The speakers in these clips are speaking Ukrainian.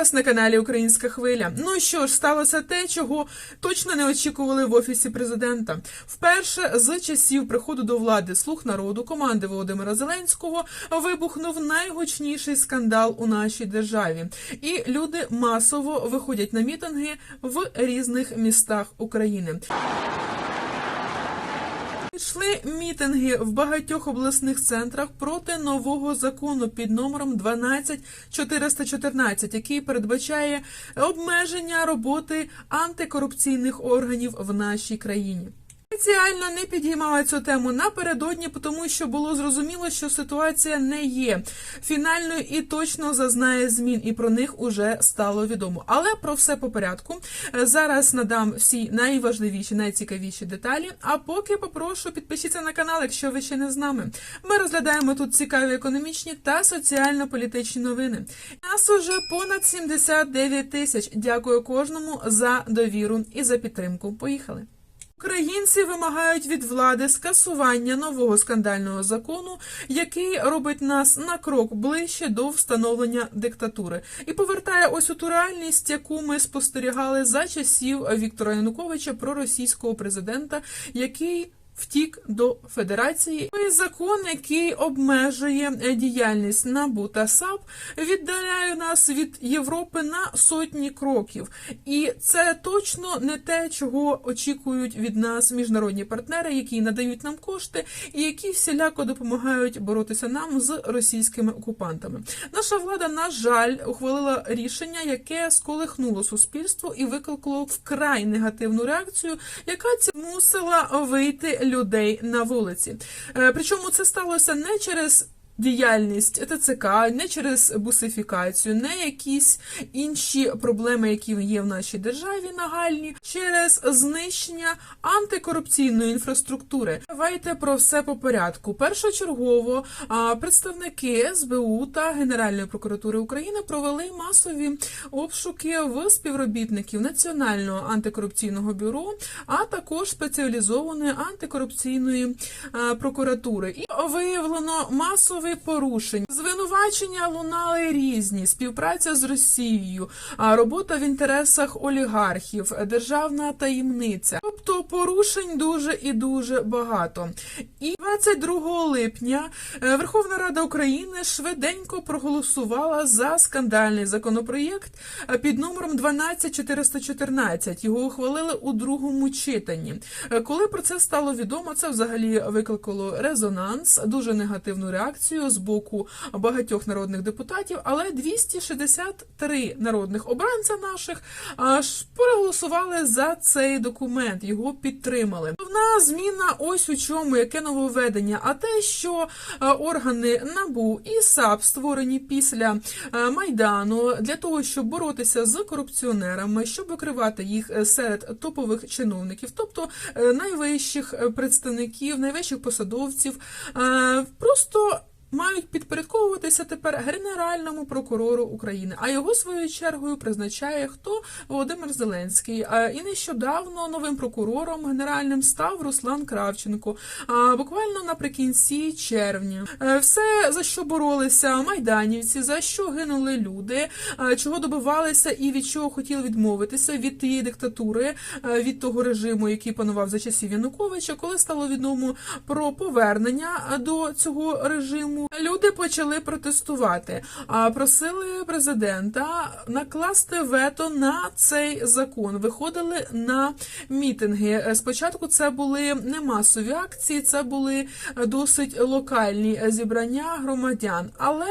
вас на каналі Українська Хвиля. Ну що ж, сталося те, чого точно не очікували в офісі президента. Вперше з часів приходу до влади слуг народу команди Володимира Зеленського вибухнув найгучніший скандал у нашій державі, і люди масово виходять на мітинги в різних містах України. Йшли мітинги в багатьох обласних центрах проти нового закону під номером 12414, який передбачає обмеження роботи антикорупційних органів в нашій країні. Спеціально не підіймала цю тему напередодні, тому що було зрозуміло, що ситуація не є фінальною і точно зазнає змін, і про них уже стало відомо. Але про все по порядку. Е, Зараз надам всі найважливіші, найцікавіші деталі. А поки попрошу підпишіться на канал, якщо ви ще не з нами. Ми розглядаємо тут цікаві економічні та соціально-політичні новини. Нас уже понад 79 тисяч. Дякую кожному за довіру і за підтримку. Поїхали. Українці вимагають від влади скасування нового скандального закону, який робить нас на крок ближче до встановлення диктатури, і повертає ось у ту реальність, яку ми спостерігали за часів Віктора Януковича, проросійського президента, який. Втік до федерації і закон, який обмежує е, діяльність НАБУ та САП, віддаляє нас від Європи на сотні кроків, і це точно не те, чого очікують від нас міжнародні партнери, які надають нам кошти і які всіляко допомагають боротися нам з російськими окупантами. Наша влада, на жаль, ухвалила рішення, яке сколихнуло суспільство і викликало вкрай негативну реакцію, яка ці мусила вийти людей на вулиці. Е, Причому це сталося не через. Діяльність ТЦК не через бусифікацію, не якісь інші проблеми, які є в нашій державі нагальні, через знищення антикорупційної інфраструктури. Давайте про все по порядку. Першочергово представники СБУ та Генеральної прокуратури України провели масові обшуки в співробітників Національного антикорупційного бюро, а також спеціалізованої антикорупційної прокуратури. І виявлено масові порушень. Звинувачення лунали різні: співпраця з Росією, а, робота в інтересах олігархів, державна таємниця. Тобто порушень дуже і дуже багато. І 22 липня е, Верховна Рада України швиденько проголосувала за скандальний законопроєкт е, під номером 12414. Його ухвалили у другому читанні. Е, Коли про це стало відомо, це взагалі викликало резонанс, дуже негативну реакцію з боку багатьох народних депутатів. Але 263 народних обранця наших аж проголосували за цей документ. Його підтримали. Головна зміна ось у чому, яке нововведення, а те, що е, органи НАБУ і САП створені після е, майдану для того, щоб боротися з корупціонерами, щоб викривати їх е, серед топових чиновників, тобто найвищих представників, найвищих посадовців, просто. Мають підпорядковуватися тепер Генеральному прокурору України, а його своєю чергою призначає хто Володимир Зеленський. І нещодавно новим прокурором генеральним став Руслан Кравченко. Буквально наприкінці червня, Е, все за що боролися майданівці, за що гинули люди, е, чого добивалися і від чого хотіли відмовитися від тієї диктатури, е, від того режиму, який панував за часів Януковича, коли стало відомо про повернення до цього режиму. Люди почали протестувати, а просили президента накласти вето на цей закон. Виходили на мітинги. Спочатку це були не масові акції, це були досить локальні зібрання громадян. Але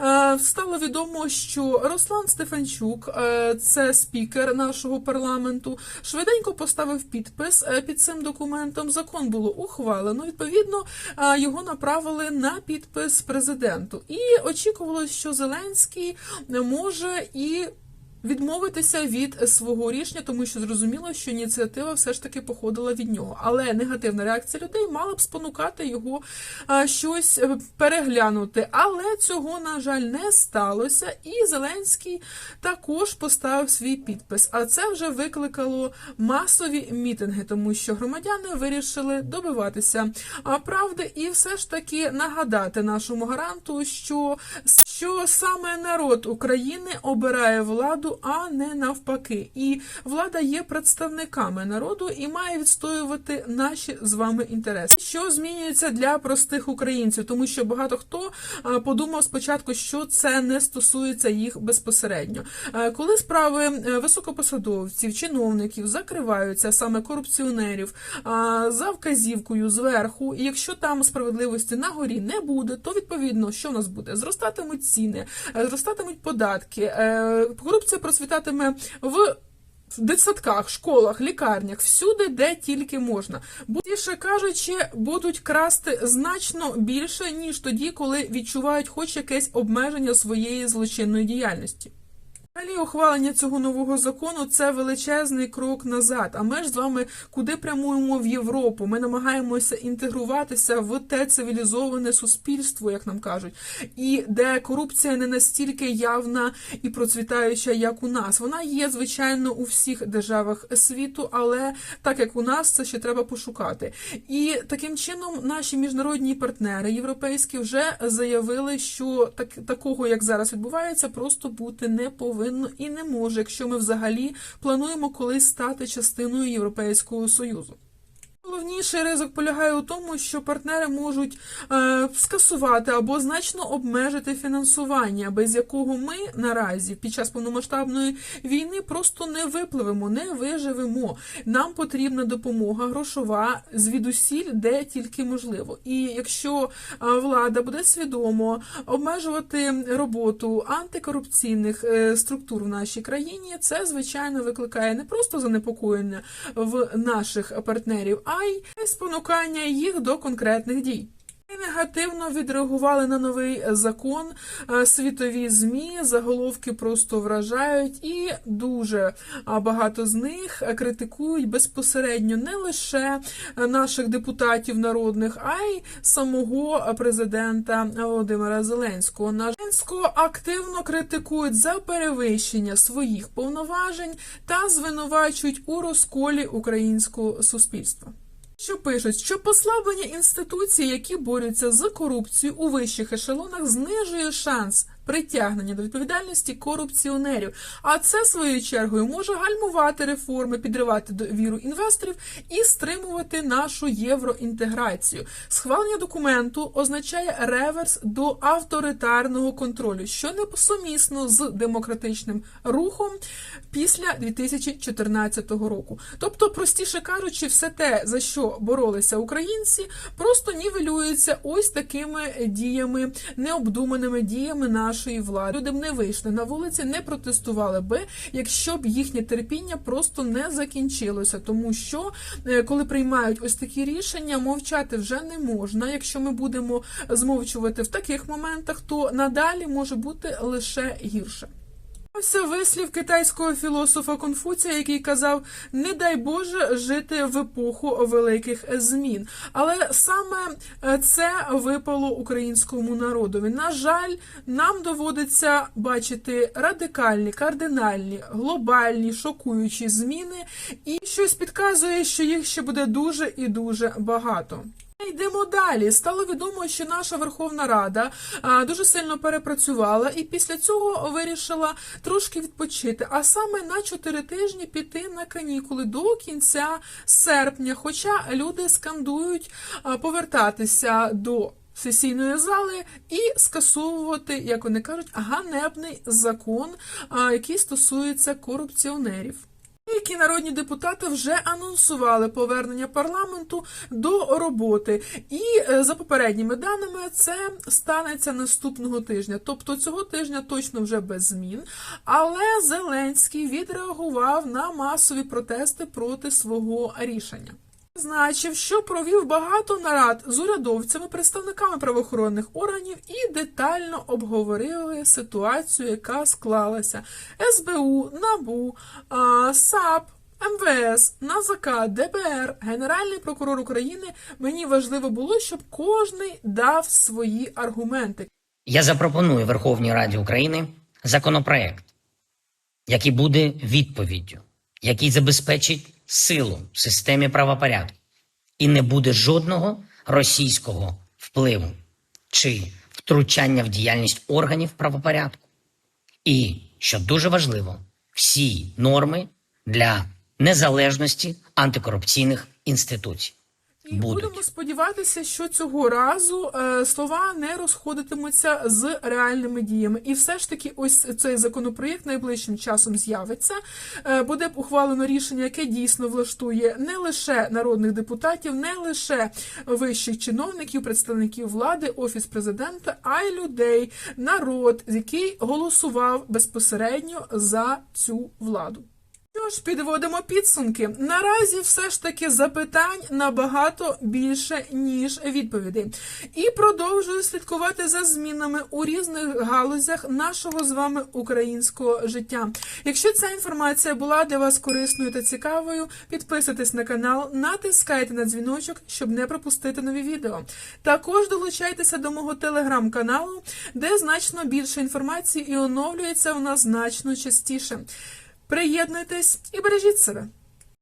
е, стало відомо, що Руслан Стефанчук, е, це спікер нашого парламенту, швиденько поставив підпис е, під цим документом. Закон було ухвалено. Відповідно, його направили на підпис президенту. І очікувалось, що Зеленський може і відмовитися від свого рішення, тому що зрозуміло, що ініціатива все ж таки походила від нього. Але негативна реакція людей мала б спонукати його щось е, переглянути. Але цього, на жаль, не сталося. І Зеленський також поставив свій підпис. А це вже викликало масові мітинги, тому що громадяни вирішили добиватися правди і все ж таки нагадати нашому гаранту, що, що саме народ України обирає владу, а не навпаки. І влада є представниками народу і має відстоювати наші з вами інтереси. Що змінюється для простих українців, тому що багато хто подумав спочатку, що це не стосується їх безпосередньо. Е, Коли справи е, високопосадовців, чиновників закриваються саме корупціонерів за вказівкою зверху, і якщо там справедливості на горі не буде, то відповідно що в нас буде? Зростатимуть ціни, е, зростатимуть податки, е, корупція процвітатиме в. Дитсадках, школах, лікарнях, всюди, де тільки можна. Більше кажучи, будуть красти значно більше, ніж тоді, коли відчувають хоч якесь обмеження своєї злочинної діяльності. Взагалі, ухвалення цього нового закону це величезний крок назад. А ми ж з вами куди прямуємо в Європу? Ми намагаємося інтегруватися в те цивілізоване суспільство, як нам кажуть, і де корупція не настільки явна і процвітаюча, як у нас. Вона є, звичайно, у всіх державах світу, але так як у нас, це ще треба пошукати. І таким чином наші міжнародні партнери європейські вже заявили, що так такого, як зараз відбувається, просто бути не повинно і не може, якщо ми взагалі плануємо колись стати частиною Європейського союзу. Головніший ризик полягає у тому, що партнери можуть е, скасувати або значно обмежити фінансування, без якого ми наразі під час повномасштабної війни просто не випливемо, не виживемо. Нам потрібна допомога грошова звідусіль, де тільки можливо. І якщо е, влада буде свідомо обмежувати роботу антикорупційних е, структур в нашій країні, це звичайно викликає не просто занепокоєння в наших партнерів, а й спонукання їх до конкретних дій. Негативно відреагували на новий закон е, світові змі. Заголовки просто вражають, і дуже багато з них критикують безпосередньо не лише наших депутатів народних, а й самого президента Володимира Зеленського. На активно критикують за перевищення своїх повноважень та звинувачують у розколі українського суспільства. Що пишуть, що послаблення інституцій, які борються з корупцією у вищих ешелонах, знижує шанс притягнення до відповідальності корупціонерів. А це своєю чергою може гальмувати реформи, підривати довіру інвесторів і стримувати нашу євроінтеграцію. Схвалення документу означає реверс до авторитарного контролю, що не сумісно з демократичним рухом після 2014 року. Тобто, простіше кажучи, все те, за що боролися українці, просто нівелюється ось такими діями, необдуманими діями нашої влади. Люди б не вийшли на вулиці, не протестували би, якщо б їхнє терпіння просто не закінчилося, тому що е, коли приймають ось такі рішення, мовчати вже не можна. Якщо ми будемо змовчувати в таких моментах, то надалі може бути лише гірше. Ось вислів китайського філософа Конфуція, який казав: не дай Боже жити в епоху великих змін. Але саме е, це випало українському народові. На жаль, нам доводиться бачити радикальні, кардинальні, глобальні, шокуючі зміни, і щось підказує, що їх ще буде дуже і дуже багато. Йдемо далі. Стало відомо, що наша Верховна Рада дуже сильно перепрацювала і після цього вирішила трошки відпочити, а саме на чотири тижні піти на канікули до кінця серпня. Хоча люди скандують повертатися до. Сесійної зали і скасовувати, як вони кажуть, ганебний закон, який стосується корупціонерів. Деякі народні депутати вже анонсували повернення парламенту до роботи, і е, за попередніми даними це станеться наступного тижня. Тобто цього тижня точно вже без змін. Але Зеленський відреагував на масові протести проти свого рішення. Зазначив, що провів багато нарад з урядовцями, представниками правоохоронних органів і детально обговорили ситуацію, яка склалася. СБУ, НАБУ, САП, МВС, НАЗК, ДБР, Генеральний прокурор України. Мені важливо було, щоб кожний дав свої аргументи. Я запропоную Верховній Раді України законопроект, який буде відповіддю, який забезпечить силу в системі правопорядку, і не буде жодного російського впливу чи втручання в діяльність органів правопорядку. І, що дуже важливо, всі норми для незалежності антикорупційних інституцій. І Будуть. будемо сподіватися, що цього разу е, слова не розходитимуться з реальними діями. І все ж таки, ось цей законопроєкт найближчим часом з'явиться. Е, буде ухвалено рішення, яке дійсно влаштує не лише народних депутатів, не лише вищих чиновників, представників влади, офіс президента, а й людей, народ, який голосував безпосередньо за цю владу. Що ж, підводимо підсумки. Наразі все ж таки запитань набагато більше, ніж відповідей. І продовжую слідкувати за змінами у різних галузях нашого з вами українського життя. Якщо ця інформація була для вас корисною та цікавою, підписуйтесь на канал, натискайте на дзвіночок, щоб не пропустити нові відео. Також долучайтеся до мого телеграм-каналу, де значно більше інформації і оновлюється вона значно частіше. Приєднуйтесь і бережіть себе.